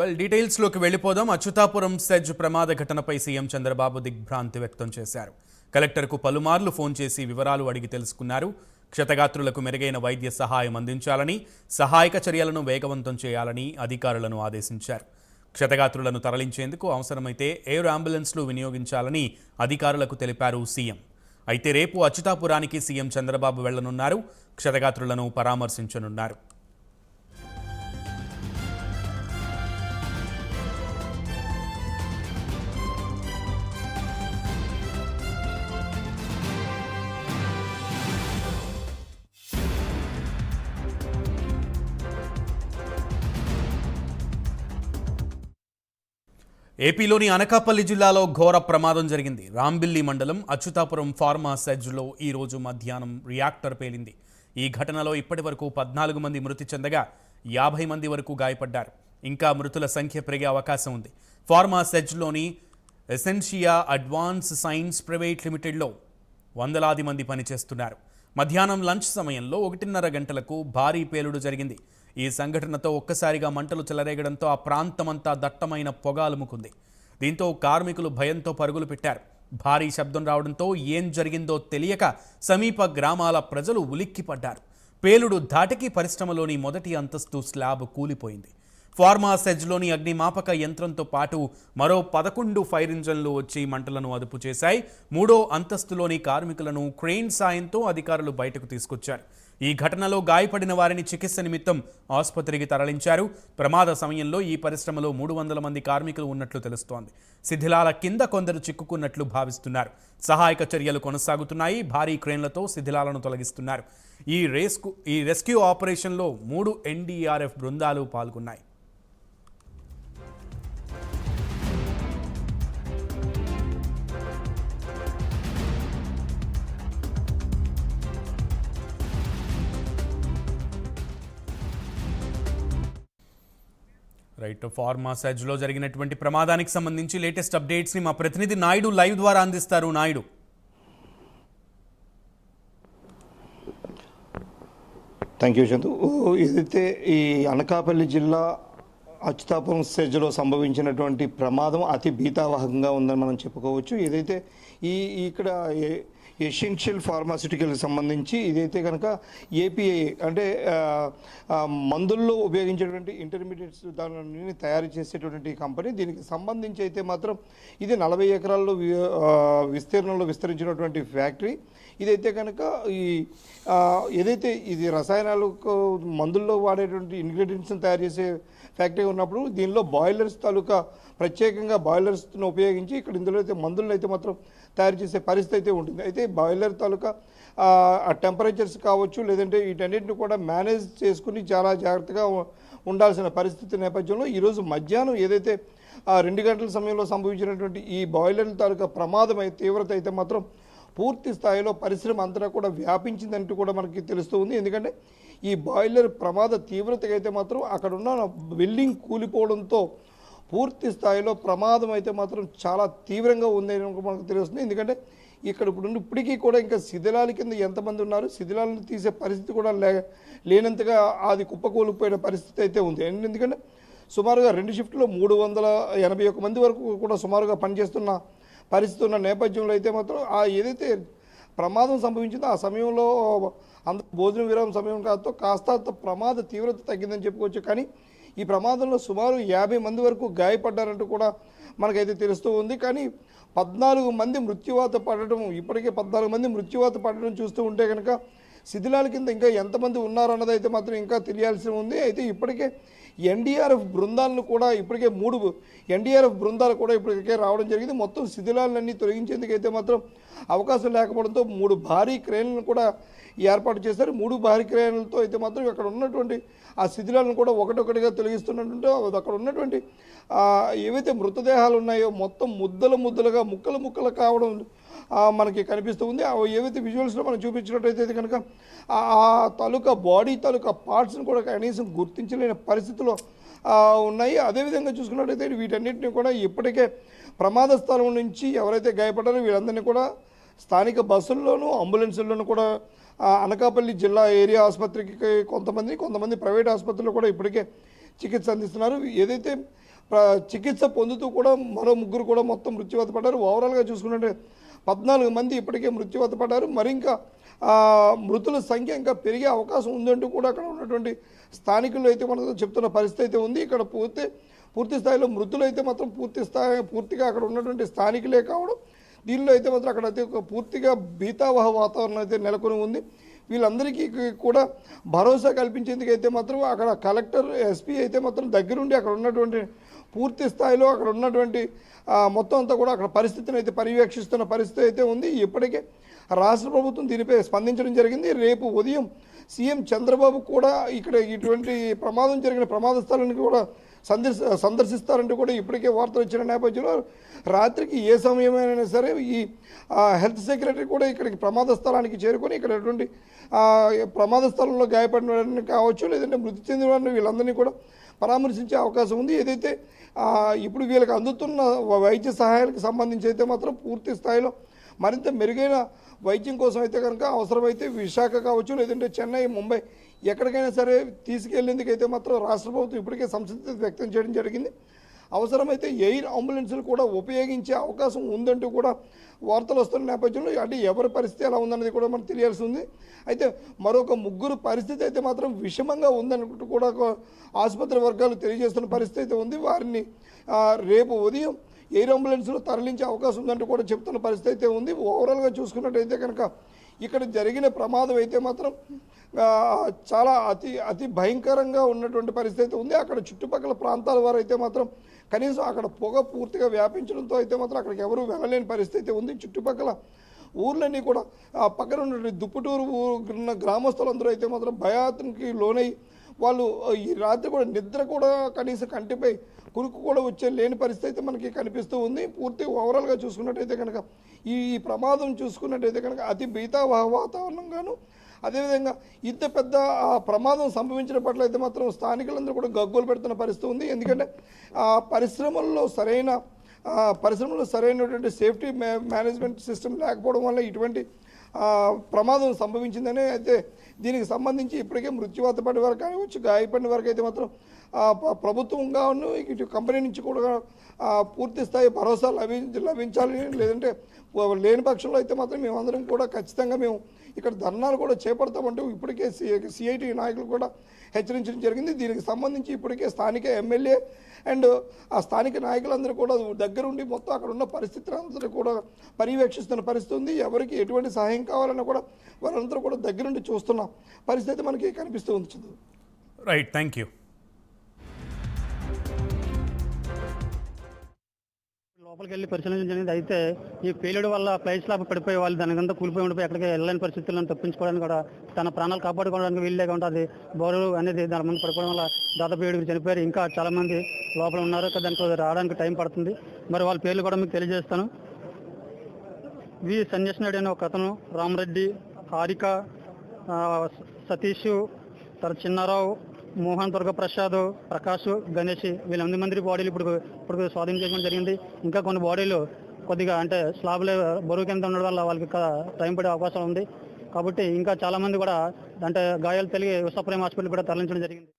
Well డీటెయిల్స్లోకి వెళ్ళిపోదాం. Atchutapuram SEZ ప్రమాద ఘటనపై సీఎం చంద్రబాబు దిగ్భ్రాంతి వ్యక్తం చేశారు. కలెక్టర్కు పలుమార్లు ఫోన్ చేసి వివరాలు అడిగి తెలుసుకున్నారు. క్షతగాత్రులకు మెరుగైన వైద్య సహాయం అందించాలని సహాయక చర్యలను వేగవంతం చేయాలని అధికారులను ఆదేశించారు. క్షతగాత్రులను తరలించేందుకు అవసరమైతే ఎయిర్ అంబులెన్స్లు వినియోగించాలని అధికారులకు తెలిపారు సీఎం. అయితే రేపు అచ్యుతాపురానికి సీఎం చంద్రబాబు వెళ్ళనున్నారు. క్షతగాత్రులను పరామర్శించనున్నారు. ఏపీలోని అనకాపల్లి జిల్లాలో ఘోర ప్రమాదం జరిగింది. రాంబిల్లి మండలం అచ్యుతాపురం ఫార్మా సెజ్లో ఈ రోజు మధ్యాహ్నం రియాక్టర్ పేలింది. ఈ ఘటనలో ఇప్పటి వరకు పద్నాలుగు మంది మృతి చెందగా యాభై మంది వరకు గాయపడ్డారు. ఇంకా మృతుల సంఖ్య పెరిగే అవకాశం ఉంది. ఫార్మా సెజ్లోని ఎసెన్షియా అడ్వాన్స్ సైన్స్ ప్రైవేట్ లిమిటెడ్లో వందలాది మంది పనిచేస్తున్నారు. మధ్యాహ్నం లంచ్ సమయంలో ఒకటిన్నర గంటలకు భారీ పేలుడు జరిగింది. ఈ సంఘటనతో ఒక్కసారిగా మంటలు చెలరేగడంతో ఆ ప్రాంతమంతా దట్టమైన పొగ అలుముకుంది. దీంతో కార్మికులు భయంతో పరుగులు పెట్టారు. భారీ శబ్దం రావడంతో ఏం జరిగిందో తెలియక సమీప గ్రామాల ప్రజలు ఉలిక్కిపడ్డారు. పేలుడు ధాటికి పరిశ్రమలోని మొదటి అంతస్తు స్లాబ్ కూలిపోయింది. ఫార్మా సెజ్లోని అగ్నిమాపక యంత్రంతో పాటు మరో పదకొండు ఫైర్ ఇంజన్లు వచ్చి మంటలను అదుపు చేశాయి. మూడో అంతస్తులోని కార్మికులను క్రెయిన్ సాయంతో అధికారులు బయటకు తీసుకొచ్చారు. ఈ ఘటనలో గాయపడిన వారిని చికిత్స నిమిత్తం ఆసుపత్రికి తరలించారు. ప్రమాద సమయంలో ఈ పరిశ్రమలో మూడు వందల మంది కార్మికులు ఉన్నట్లు తెలుస్తోంది. శిథిలాల కింద కొందరు చిక్కుకున్నట్లు భావిస్తున్నారు. సహాయక చర్యలు కొనసాగుతున్నాయి. భారీ క్రేన్లతో శిథిలాలను తొలగిస్తున్నారు. ఈ రేస్కు ఈ రెస్క్యూ ఆపరేషన్లో మూడు ఎన్డీఆర్ఎఫ్ బృందాలు పాల్గొన్నాయి. రైట్ ఫార్మా సెజ్లో జరిగినటువంటి ప్రమాదానికి సంబంధించి లేటెస్ట్ అప్డేట్స్ని మా ప్రతినిధి నాయుడు లైవ్ ద్వారా అందిస్తారు. నాయుడు. థ్యాంక్ యూ చందు ఏదైతే ఈ అనకాపల్లి జిల్లా అచ్యుతాపురం సెజ్లో సంభవించినటువంటి ప్రమాదం అతి భీతావహంగా ఉందని మనం చెప్పుకోవచ్చు. ఏదైతే ఈ ఇక్కడ ఎసెన్షియల్ ఫార్మాసిటికల్కి సంబంధించి ఇదైతే కనుక ఏపీఐ అంటే మందుల్లో ఉపయోగించేటువంటి ఇంటర్మీడియట్స్ దానిని తయారు చేసేటువంటి కంపెనీ దీనికి సంబంధించి అయితే మాత్రం ఇది నలభై ఎకరాల్లో వి- విస్తీర్ణంలో విస్తరించినటువంటి ఫ్యాక్టరీ ఇదైతే కనుక ఈ ఏదైతే ఇది రసాయనాలకు మందుల్లో వాడేటువంటి ఇంగ్రీడియంట్స్ని తయారు చేసే ఫ్యాక్టరీ ఉన్నప్పుడు దీనిలో బాయిలర్స్ తాలూకా ప్రత్యేకంగా బాయిలర్స్ను ఉపయోగించి ఇక్కడ ఇందులో అయితే మందులను అయితే మాత్రం తయారు చేసే పరిస్థితి అయితే ఉంటుంది. అయితే బాయిలర్ తాలూకా ఆ, టెంపరేచర్స్ కావచ్చు లేదంటే వీటన్నిటిని కూడా మేనేజ్ చేసుకుని చాలా జాగ్రత్తగా ఉండాల్సిన పరిస్థితి నేపథ్యంలో ఈరోజు మధ్యాహ్నం ఏదైతే రెండు గంటల సమయంలో సంభవించినటువంటి ఈ బాయిలర్ తాలూకా ప్రమాదం తీవ్రత అయితే మాత్రం పూర్తి స్థాయిలో పరిశ్రమ అంతటా కూడా వ్యాపించిందంటూ కూడా మనకి తెలుస్తూ ఉంది. ఎందుకంటే ఈ బాయిలర్ ప్రమాద తీవ్రతగా అయితే మాత్రం అక్కడ ఉన్న బిల్డింగ్ కూలిపోవడంతో పూర్తి స్థాయిలో ప్రమాదం అయితే మాత్రం చాలా తీవ్రంగా ఉంది మనకు తెలుస్తుంది. ఎందుకంటే ఇక్కడ ఇప్పుడు ఇప్పటికీ కూడా ఇంకా శిథిలాల కింద ఎంతమంది ఉన్నారు? శిథిలాలను తీసే పరిస్థితి కూడా లే లేనంతగా అది కుప్పకూలిపోయిన పరిస్థితి అయితే ఉంది. ఎందుకంటే సుమారుగా రెండు షిఫ్ట్లో మూడు వందల ఎనభై ఒక్క మంది వరకు కూడా సుమారుగా పనిచేస్తున్న పరిస్థితి ఉన్న నేపథ్యంలో అయితే మాత్రం ఆ ఏదైతే ప్రమాదం సంభవించిందో ఆ సమయంలో అంత భోజన విరామం సమయం కాదు కాస్త ప్రమాద తీవ్రత తగ్గిందని చెప్పుకోవచ్చు. కానీ ఈ ప్రమాదంలో సుమారు యాభై మంది వరకు గాయపడ్డారంటూ కూడా మనకైతే తెలుస్తూ ఉంది. కానీ పద్నాలుగు మంది మృత్యువాత పడటం ఇప్పటికే పద్నాలుగు మంది మృత్యువాత పడటం చూస్తూ ఉంటే కనుక శిథిలాల కింద ఇంకా ఎంతమంది ఉన్నారన్నది అయితే మాత్రం ఇంకా తెలియాల్సి ఉంది. అయితే ఇప్పటికే ఎన్డీఆర్ఎఫ్ బృందాలను కూడా ఇప్పటికే మూడు ఎన్డీఆర్ఎఫ్ బృందాలు కూడా ఇప్పటికే రావడం జరిగింది. మొత్తం శిథిలాలన్నీ తొలగించేందుకు అయితే మాత్రం అవకాశం లేకపోవడంతో మూడు భారీ క్రేన్లను కూడా ఏర్పాటు చేశారు. మూడు భారీ క్రేన్లతో అయితే మాత్రం అక్కడ ఉన్నటువంటి ఆ శిథిలాలను కూడా ఒకటొకటిగా తొలగిస్తున్నట్టు అక్కడ ఉన్నటువంటి ఏవైతే మృతదేహాలు ఉన్నాయో మొత్తం ముద్దలు ముద్దలుగా ముక్కలు ముక్కలు కావడం మనకి కనిపిస్తూ ఉంది. ఏవైతే విజువల్స్లో మనం చూపించినట్టయితే కనుక ఆ తాలూకా బాడీ తాలూకా పార్ట్స్ని కూడా కనీసం గుర్తించలేని పరిస్థితిలో ఉన్నాయి. అదేవిధంగా చూసుకున్నట్టయితే వీటన్నిటిని కూడా ఇప్పటికే ప్రమాద స్థలం నుంచి ఎవరైతే గాయపడ్డారో వీళ్ళందరినీ కూడా స్థానిక బస్సుల్లోనూ అంబులెన్సుల్లోనూ కూడా అనకాపల్లి జిల్లా ఏరియా ఆసుపత్రికి కొంతమంది కొంతమంది ప్రైవేట్ ఆసుపత్రిలో కూడా ఇప్పటికే చికిత్స అందిస్తున్నారు. ఏదైతే ప్ర- చికిత్స పొందుతూ కూడా మరో ముగ్గురు కూడా మొత్తం మృత్యువాత పడ్డారు. ఓవరాల్గా చూసుకున్నట్టే పద్నాలుగు మంది ఇప్పటికే మృత్యువత పడ్డారు. మరి ఇంకా మృతుల సంఖ్య ఇంకా పెరిగే అవకాశం ఉందంటూ కూడా అక్కడ ఉన్నటువంటి స్థానికులు అయితే మనకు చెప్తున్న పరిస్థితి అయితే ఉంది. ఇక్కడ పూర్తి పూర్తి స్థాయిలో మృతులు అయితే మాత్రం పూర్తి స్థాయి పూర్తిగా అక్కడ ఉన్నటువంటి స్థానికులే కావడం దీనిలో అయితే మాత్రం అక్కడ అయితే ఒక పూర్తిగా భీతావహ వాతావరణం అయితే నెలకొని ఉంది. వీళ్ళందరికీ కూడా భరోసా కల్పించేందుకు అయితే మాత్రం అక్కడ కలెక్టర్ ఎస్పీ అయితే మాత్రం దగ్గరుండి అక్కడ ఉన్నటువంటి పూర్తి స్థాయిలో అక్కడ ఉన్నటువంటి మొత్తం అంతా కూడా అక్కడ పరిస్థితిని అయితే పర్యవేక్షిస్తున్న పరిస్థితి అయితే ఉంది. ఇప్పటికే రాష్ట్ర ప్రభుత్వం దీనిపై స్పందించడం జరిగింది. రేపు ఉదయం సీఎం చంద్రబాబు కూడా ఇక్కడ ఇటువంటి ప్రమాదం జరిగిన ప్రమాద స్థలానికి కూడా సందర్శ సందర్శిస్తారంటూ కూడా ఇప్పటికే వార్తలు వచ్చిన నేపథ్యంలో రాత్రికి ఏ సమయమైనా సరే ఈ హెల్త్ సెక్రటరీ కూడా ఇక్కడికి ప్రమాద స్థలానికి చేరుకొని ఇక్కడ ఎటువంటి ప్రమాద స్థలంలో గాయపడిన వారిని కావచ్చు లేదంటే మృతి చెందిన వారిని వీళ్ళందరినీ కూడా పరామర్శించే అవకాశం ఉంది. ఏదైతే ఇప్పుడు వీళ్ళకి అందుతున్న వైద్య సహాయానికి సంబంధించి అయితే మాత్రం పూర్తి స్థాయిలో మరింత మెరుగైన వైద్యం కోసం అయితే కనుక అవసరమైతే విశాఖ కావచ్చు లేదంటే చెన్నై ముంబై ఎక్కడికైనా సరే తీసుకెళ్ళేందుకు అయితే మాత్రం రాష్ట్ర ప్రభుత్వం ఇప్పటికే సంసిద్ధత వ్యక్తం చేయడం జరిగింది. అవసరమైతే ఎయిర్ అంబులెన్సులు కూడా ఉపయోగించే అవకాశం ఉందంటూ కూడా వార్తలు వస్తున్న నేపథ్యంలో అంటే ఎవరి పరిస్థితి ఎలా ఉందన్నది కూడా మనకు తెలియాల్సి ఉంది. అయితే మరొక ముగ్గురు పరిస్థితి అయితే మాత్రం విషమంగా ఉందనుకుంటూ కూడా ఆసుపత్రి వర్గాలు తెలియజేస్తున్న పరిస్థితి అయితే ఉంది. వారిని రేపు ఉదయం ఎయిర్ అంబులెన్స్లో తరలించే అవకాశం ఉందంటూ కూడా చెప్తున్న పరిస్థితి అయితే ఉంది. ఓవరాల్గా చూసుకున్నట్టయితే కనుక ఇక్కడ జరిగిన ప్రమాదం అయితే మాత్రం చాలా అతి అతి భయంకరంగా ఉన్నటువంటి పరిస్థితి అయితే ఉంది. అక్కడ చుట్టుపక్కల ప్రాంతాల వారు అయితే మాత్రం కనీసం అక్కడ పొగ పూర్తిగా వ్యాపించడంతో అయితే మాత్రం అక్కడికి ఎవరు వెళ్ళలేని పరిస్థితి అయితే ఉంది. చుట్టుపక్కల ఊర్లన్నీ కూడా ఆ పక్కన ఉన్నటువంటి దుప్పటూరు ఉన్న గ్రామస్తులందరూ అయితే మాత్రం భయానికి లోనై వాళ్ళు ఈ రాత్రి కూడా నిద్ర కూడా కనీసం కంటిపై కురుకు కూడా వచ్చే లేని పరిస్థితి అయితే మనకి కనిపిస్తూ ఉంది. పూర్తి ఓవరాల్గా చూసుకున్నట్టయితే కనుక ఈ ఈ ప్రమాదం చూసుకున్నట్టయితే కనుక అతి భీతావహ వాతావరణంగాను అదేవిధంగా ఇంత పెద్ద ప్రమాదం సంభవించిన పట్ల అయితే మాత్రం స్థానికులందరూ కూడా గగ్గోలు పెడుతున్న పరిస్థితి ఉంది. ఎందుకంటే ఆ పరిశ్రమల్లో సరైన పరిశ్రమలో సరైనటువంటి సేఫ్టీ మే మేనేజ్మెంట్ సిస్టమ్ లేకపోవడం వల్ల ఇటువంటి ప్రమాదం సంభవించిందని అయితే దీనికి సంబంధించి ఇప్పటికే మృత్యువాత పడిన వరకు వచ్చి గాయపడిన వరకు అయితే మాత్రం ప్రభుత్వంగా ప్రభుత్వంగాను ఇటు కంపెనీ నుంచి కూడా పూర్తి స్థాయి భరోసా లభించాలి. లేదంటే లేని పక్షంలో అయితే మాత్రం మేమందరం కూడా ఖచ్చితంగా మేము ఇక్కడ ధర్నాలు కూడా చేపడతామంటూ ఇప్పటికే సిఐటి నాయకులు కూడా హెచ్చరించడం జరిగింది. దీనికి సంబంధించి ఇప్పటికే స్థానిక ఎమ్మెల్యే అండ్ ఆ స్థానిక నాయకులందరూ కూడా దగ్గరుండి మొత్తం అక్కడ ఉన్న పరిస్థితులందరూ కూడా పర్యవేక్షిస్తున్న పరిస్థితి ఉంది. ఎవరికి ఎటువంటి సహాయం కావాలన్నా కూడా వారందరూ కూడా దగ్గరుండి చూస్తున్న పరిస్థితి మనకి కనిపిస్తూ ఉంది. రైట్ థ్యాంక్ యూ లోపలికి వెళ్ళి పరిశీలించడం అయితే ఈ పేలుడు వల్ల ఫ్లైట్ స్లాబ్ పడిపోయి వాళ్ళు దానికంతా కూలిపోయి ఉండిపోయి ఎక్కడికి వెళ్ళలేని పరిస్థితులను తప్పించుకోవడానికి కూడా తన ప్రాణాలు కాపాడుకోవడానికి వీళ్ళే ఉంటుంది బోరు అనేది దాని ముందు పడిపోవడం వల్ల దాదాపు ఏడుగురు చనిపోయారు. ఇంకా చాలా మంది లోపల ఉన్నారు. దానికి రావడానికి టైం పడుతుంది. మరి వాళ్ళ పేర్లు కూడా మీకు తెలియజేస్తాను. వి సంజయ్ నాయుడు అనే ఒక అతను రామరెడ్డి హారిక ఆ, సతీష్ తర్వాత చిన్నారావు మోహన్ దుర్గప్రసాద్ ప్రకాష్ గణేష్ వీళ్ళ మంది బాడీలు ఇప్పుడు ఇప్పుడు స్వాధీనం చేయడం జరిగింది. ఇంకా కొన్ని బాడీలు కొద్దిగా అంటే స్లాబ్లో బరువు కింద ఉండడం వల్ల వాళ్ళకి టైం పడే అవకాశం ఉంది. కాబట్టి ఇంకా చాలా మంది కూడా అంటే గాయాలు తెలియ విశ్వప్రేమ హాస్పిటల్ కూడా తరలించడం జరిగింది.